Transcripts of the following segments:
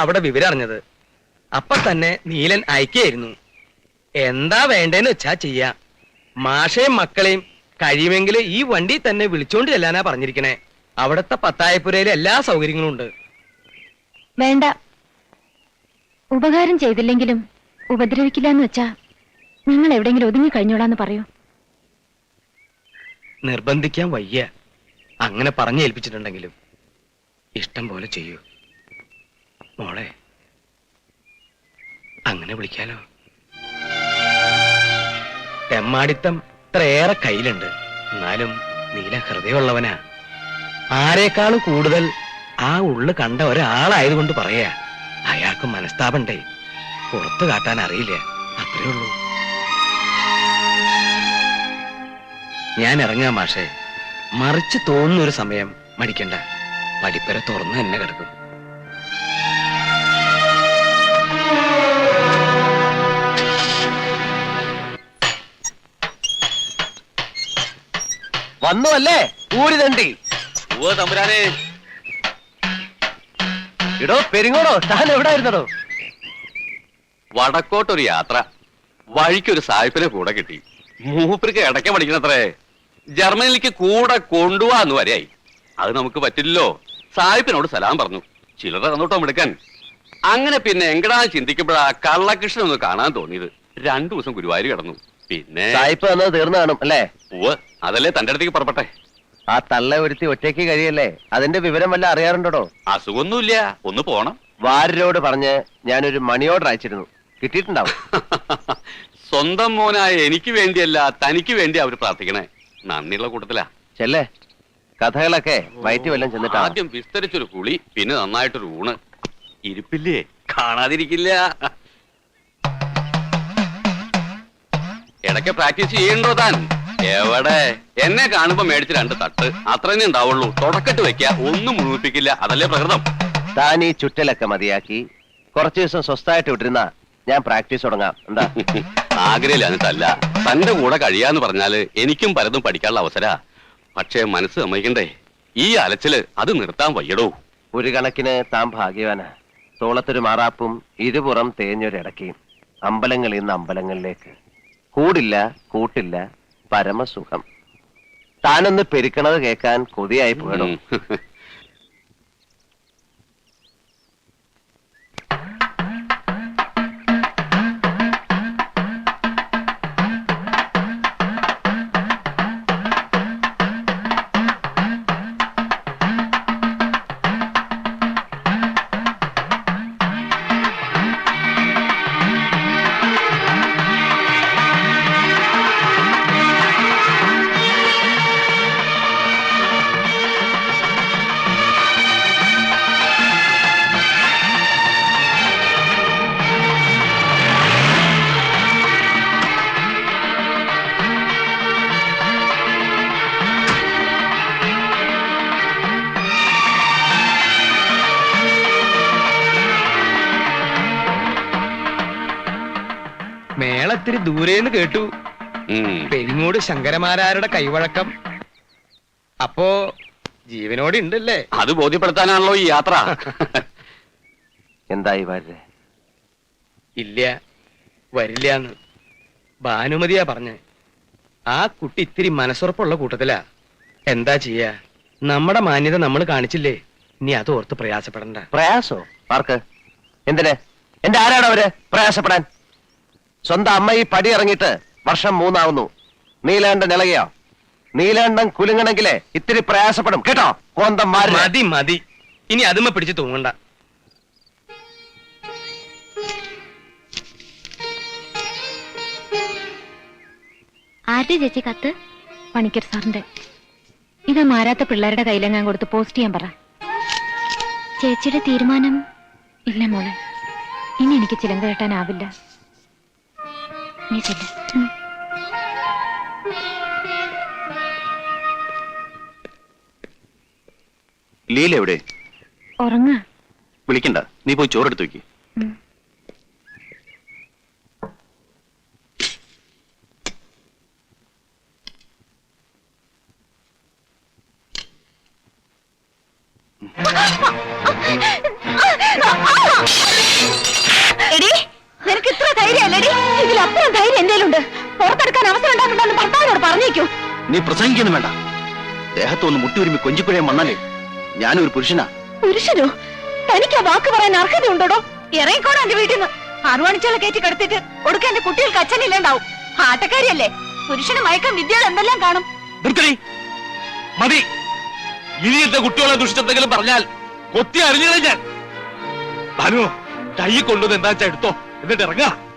അവിടെ വിവരം അറിഞ്ഞത് അപ്പൊ തന്നെ നീലൻ അയക്കായിരുന്നു എന്താ വേണ്ടേന്ന് വെച്ചാ ചെയ്യാ. മാഷയും മക്കളെയും കഴിയുമെങ്കിൽ ഈ വണ്ടി തന്നെ വിളിച്ചോണ്ട് ചെല്ലാനാ പറഞ്ഞിരിക്കണേ. അവിടത്തെ പത്തായപ്പുരയിലെ എല്ലാ സൗകര്യങ്ങളും ഉണ്ട്. വേണ്ട. ഉപകാരം ചെയ്തില്ലെങ്കിലും ഉപദ്രവിക്കില്ല എന്ന് വെച്ചാ നിങ്ങൾ എവിടെങ്കിലും ഒതുങ്ങി കഴിഞ്ഞോളാന്ന് പറയൂ. നിർബന്ധിക്കാൻ വയ്യ. അങ്ങനെ പറഞ്ഞേൽപ്പിച്ചിട്ടുണ്ടെങ്കിലും ഇഷ്ടം പോലെ ചെയ്യൂ. മോളെ അങ്ങനെ വിളിക്കാലോ. തെമ്മാടിത്തം ഇത്രയേറെ കയ്യിലുണ്ട്. എന്നാലും നീല ഹൃദയമുള്ളവനാ. ആരേക്കാളും കൂടുതൽ ആ ഉള്ളു കണ്ട ഒരാളായതുകൊണ്ട് പറയാ അയാൾക്ക് മനസ്താപണ്ടേ. പുറത്തു കാട്ടാൻ അറിയില്ല. അത്രേ ഉള്ളൂ. ഞാൻ ഇറങ്ങാം മാഷേ. മറിച്ച് തോന്നുന്ന ഒരു സമയം മടിക്കണ്ട. പടിപ്പര തുറന്ന് തന്നെ കിടക്കും. വന്നു അല്ലേ ഊരി തണ്ടി. ഓ തമ്പുരാനെ. ഇടോ പെരിങ്ങോടോ താൻ എവിടെ ആയിരുന്നടോ വടക്കോട്ടൊരു യാത്ര. വഴിക്കൊരു സായിപ്പിനെ കൂടെ കിട്ടി. മൂപ്പർക്ക് ഇടയ്ക്ക് പഠിക്കണത്രേ. ജർമ്മനിലേക്ക് കൂടെ കൊണ്ടുപോവാന്ന് വരെയായി. അത് നമുക്ക് പറ്റില്ലല്ലോ. സായിപ്പിനോട് സലാം പറഞ്ഞു. ചിലർ തന്നോട്ടോ എടുക്കാൻ. അങ്ങനെ പിന്നെ എങ്കടാ ചിന്തിക്കുമ്പോഴാ കള്ളകൃഷ്ണൻ ഒന്ന് കാണാൻ തോന്നിയത്. രണ്ടു ദിവസം ഗുരുവായൂർ കിടന്നു. പിന്നെ? സായിപ്പ് വന്നത് തീർന്നു കാണും അല്ലേ? അതല്ലേ തന്റെ അടുത്തേക്ക് പുറപ്പെട്ടെ? ആ തള്ള ഒരുത്തി ഒറ്റയ്ക്ക് കഴിയല്ലേ? അതിന്റെ വിവരം വല്ല അറിയാറുണ്ടോ അസുഖമൊന്നുമില്ല. ഒന്ന് പോണം. വാര്യരോട് പറഞ്ഞ് ഞാനൊരു മണി ഓർഡർ അയച്ചിരുന്നു. കിട്ടിയിട്ടുണ്ടാവും. സ്വന്തം മോനായ എനിക്ക് വേണ്ടിയല്ല തനിക്ക് വേണ്ടി അവർ പ്രാർത്ഥിക്കണേ. നന്ദിയുള്ള കൂട്ടത്തിലാ. ചെല്ലേ? കഥകളൊക്കെ വയറ്റി വല്ലതും ചെന്നിട്ട്? ആദ്യം വിസ്തരിച്ചൊരു കുളി പിന്നെ നന്നായിട്ടൊരു ഊണ്. ഇരിപ്പില്ലേ? കാണാതിരിക്കില്ല. ഇടയ്ക്ക് പ്രാക്ടീസ് ചെയ്യണ്ടോ താൻ? എവിടെ? എന്നെ കാണുമ്പോ മേടിച്ച് രണ്ട് തട്ട്. അത്രേ ഉണ്ടാവുള്ളൂ. തുടക്കട്ട് വെക്ക. ഒന്നും മുഴുവിപ്പിക്കില്ല അതല്ലേ പ്രകൃതം? താൻ ഈ ചുറ്റലൊക്കെ മതിയാക്കി കുറച്ചു ദിവസം സ്വസ്ഥായിട്ട് വിട്ടിരുന്ന ഞാൻ പ്രാക്ടീസ് തുടങ്ങാം. എന്താ? ആഗ്രഹില്ല തല്ല തന്റെ കൂടെ കഴിയാന്ന് പറഞ്ഞാൽ എനിക്കും പലതും പഠിക്കാനുള്ള അവസര. പക്ഷേ മനസ്സ് സമ്മതിക്കണ്ടേ? ഈ അലച്ചിൽ അത് നിർത്താൻ വയ്യടോ. ഒരു കണക്കിന് താൻ ഭാഗ്യവാനാ. തോളത്തൊരു മാറാപ്പും ഇരുപുറം തേഞ്ഞൊരിടക്കയും അമ്പലങ്ങളിൽ നിന്ന് അമ്പലങ്ങളിലേക്ക്. കൂടില്ല കൂട്ടില്ല പരമസുഖം. താനൊന്ന് പെരുക്കണത് കേൾക്കാൻ കൊതിയായി പോകണം മേളത്തിരി ദൂരേന്ന് കേട്ടു. പെരിങ്ങോട് ശങ്കരമാരാരുടെ കൈവഴക്കം. അപ്പോ ജീവനോട് ഉണ്ടല്ലേ? അത് ബോധ്യപ്പെടുത്താനാണല്ലോ ഈ യാത്ര. എന്തായി വരേ ഇല്ല വരില്ലാന്ന്. ഭാനുമതിയാ പറഞ്ഞ. ആ കുട്ടി ഇത്തിരി മനസ്സുറപ്പുള്ള കൂട്ടത്തിലാ. എന്താ ചെയ്യാ? നമ്മുടെ മാന്യത നമ്മൾ കാണിച്ചില്ലേ? ഇനി അത് ഓർത്ത് പ്രയാസപ്പെടണ്ട. പ്രയാസോ? ആർക്ക്? എന്തിനെ? എന്റെ ആരാണ് അവർ? പ്രയാസപ്പെടാൻ? സ്വന്തം അമ്മ ഈ പടി ഇറങ്ങിയിട്ട് വർഷം മൂന്നാവുന്നു. നീലാണ്ടൻ നിലകയോ നീലാണ്ടൻ കുലുങ്ങണെങ്കിലേ ഇത്തിരി പ്രയാസപ്പെടും. കേട്ടോ? കോന്തം മാറി മതി മതി. ഇനി അതുമ പിടിച്ച് തൂങ്ങണ്ട. ആരുടെ ചേച്ചി കത്ത്? പണിക്കർ സാറിന്റെ. ഇത് മാരാത്ത പിള്ളേരുടെ കയ്യിലെങ്ങാൻ കൊടുത്ത് പോസ്റ്റ് ചെയ്യാൻ പറ. ചേച്ചിയുടെ തീരുമാനം ഇല്ല മോളെ. ഇനി എനിക്ക് ചിലങ്ക കെട്ടാനാവില്ല. നീ ചെല്ല ലീല എവിടെ? ഉറങ്ങ. വിളിക്കണ്ട. നീ പോയി ചോറെടുത്ത് വെക്ക് എന്തേലുണ്ട് നീ വേണ്ട. പുരുഷനാ. പുരുഷനോ? ആ വാക്ക് പറയാൻ ആട്ടക്കാരിയല്ലേ? കാണും? മതി. പറഞ്ഞാൽ കൊത്തി അറിഞ്ഞത് ഭാനു കൈ കൊണ്ടുവന്ന് എന്താ വെച്ചാ എടുത്തോ? എന്നിട്ട് ഇറങ്ങാ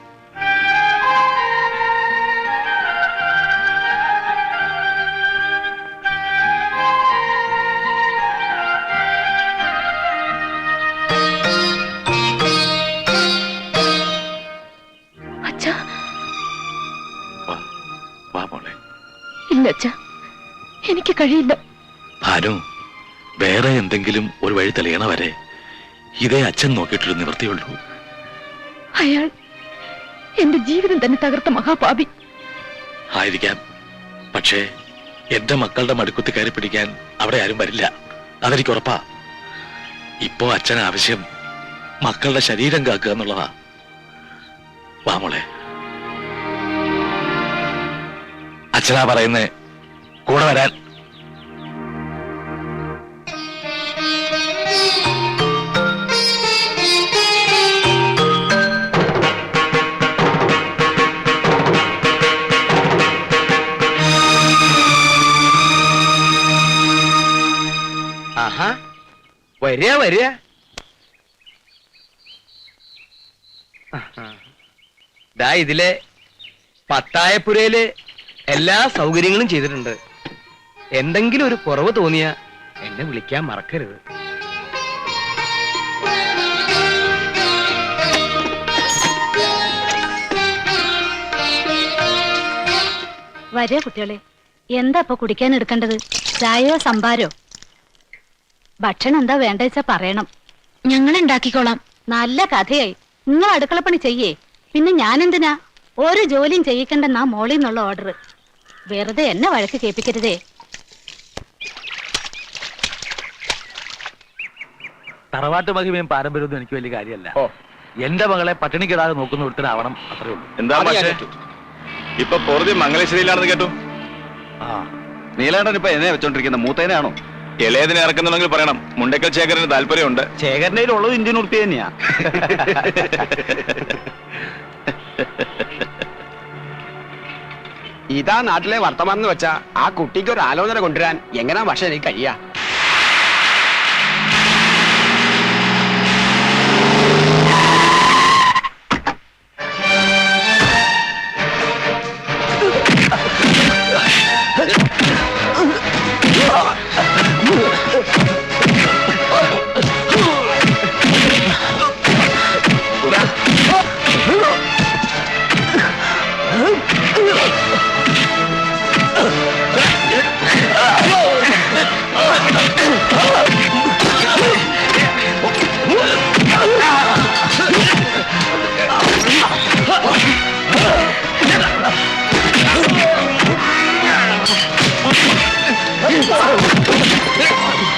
ഇല്ല അച്ഛാ. എനിക്ക് കഴിയില്ല. ഭാനു വേറെ എന്തെങ്കിലും ഒരു വഴി തെളിയണ വരെ ഇതേ അച്ഛൻ നോക്കിയിട്ടൊരു നിവൃത്തിയുള്ളൂ അയാൾ എന്റെ ജീവിതം തന്നെ തകർത്ത മഹാപാപി. ആയിരിക്കാം. പക്ഷേ എന്റെ മക്കളുടെ മടുക്കുത്തി കയറി പിടിക്കാൻ അവിടെ ആരും വരില്ല. അതെനിക്ക് ഉറപ്പാ. ഇപ്പോ അച്ഛൻ ആവശ്യം മക്കളുടെ ശരീരം കാക്കുക എന്നുള്ളതാ. വാ അച്ഛനാ പറയുന്നത് കൂടെ വരാൻ. വരിക വരിക. ദാ ഇതിലെ പത്തായപ്പുരയിൽ എല്ലാ സൗകര്യങ്ങളും ചെയ്തിട്ടുണ്ട്. എന്തെങ്കിലും ഒരു കുറവ് തോന്നിയ എന്നെ വിളിക്കാൻ മറക്കരുത്. വരിക കുട്ടികളെ എന്താ ഇപ്പൊ കുടിക്കാൻ എടുക്കേണ്ടത്? ചായയോ സംഭാരോ ഭക്ഷണം എന്താ വേണ്ട വെച്ചാ പറയണം. ഞങ്ങൾ ഉണ്ടാക്കിക്കോളാം. നല്ല കഥയായി. നിങ്ങൾ അടുക്കളപ്പണി ചെയ്യേ. പിന്നെ ഞാൻ ഞാനെന്തിനാ? ഒരു ജോലിയും ചെയ്യിക്കണ്ടെന്നാ മോളിൽ നിന്നുള്ള ഓർഡർ വെറുതെ എന്നെ വഴക്ക് കേൾപ്പിക്കരുതേ. തറവാട്ട് മഹിമയും പാരമ്പര്യമൊന്നും എനിക്ക് വലിയ കാര്യമല്ല. എന്റെ മകളെ പട്ടിണിക്കിടാതെ നോക്കുന്ന ഒരുത്തനാവണം അത്രേ ഉള്ളൂ. എന്താ പക്ഷേ ഇപ്പൊ പൊറുതി മംഗലശ്ശേരിയിലാണെന്ന് കേട്ടു. ആ. നീലാണ്ടൻ ഇപ്പൊ എന്നെ വെച്ചോണ്ടിരിക്കുന്ന മൂത്തേനാണോ? ഇളയതിനെ ഇറക്കുന്നുണ്ടെങ്കിൽ പറയണം. മുണ്ടക്കൽ ശേഖരന് താല്പര്യമുണ്ട്. ഉള്ളത് ഇന്ത്യൻ ഉറുപ്പി തന്നെയാ. ഇതാ നാട്ടിലെ വർത്തമാനം എന്ന് വെച്ചാ ആ കുട്ടിക്ക് ഒരു ആലോചന കൊണ്ടുവരാൻ എങ്ങനാ പക്ഷെ എനിക്ക് കഴിയാ. Oh!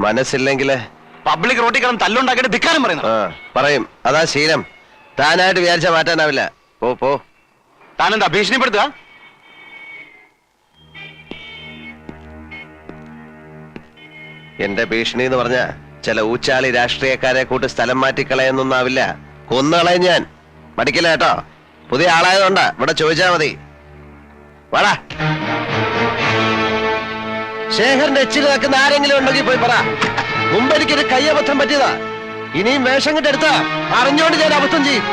മനസ്സില്ലെങ്കിൽ പബ്ലിക് റോട്ടിൽ കിടന്ന് തല്ലുണ്ടാക്കിയിട്ട് ധിക്കാരം പറയുന്നു ആ പറയും. അതാ ശീലം. താനായിട്ട് വിചാരിച്ചാ മാറ്റാനാവില്ല. പോ പോ. താനെന്താ ഭീഷണിപ്പെടുത്തുക? എന്റെ ഭീഷണി എന്ന് പറഞ്ഞ ചില ഊച്ചാളി രാഷ്ട്രീയക്കാരെ കൂട്ട് സ്ഥലം മാറ്റിക്കളയെന്നൊന്നാവില്ല. കൊന്നുകളയും ഞാൻ. മടിക്കില്ല കേട്ടോ. പുതിയ ആളായതുകൊണ്ടാ. ഇവിടെ ചോദിച്ചാ മതി. വാടാ. ശേഖരന്റെ എച്ചിൽ നിൽക്കുന്ന ആരെങ്കിലും ഉണ്ടെങ്കിൽ പോയി പറ. മുമ്പ് എനിക്കൊരു കയ്യബദ്ധം പറ്റിയതാ. ഇനിയും വേഷം കിട്ടെടുത്താ അറിഞ്ഞോണ്ട് ഞാൻ അബദ്ധം ചെയ്യും.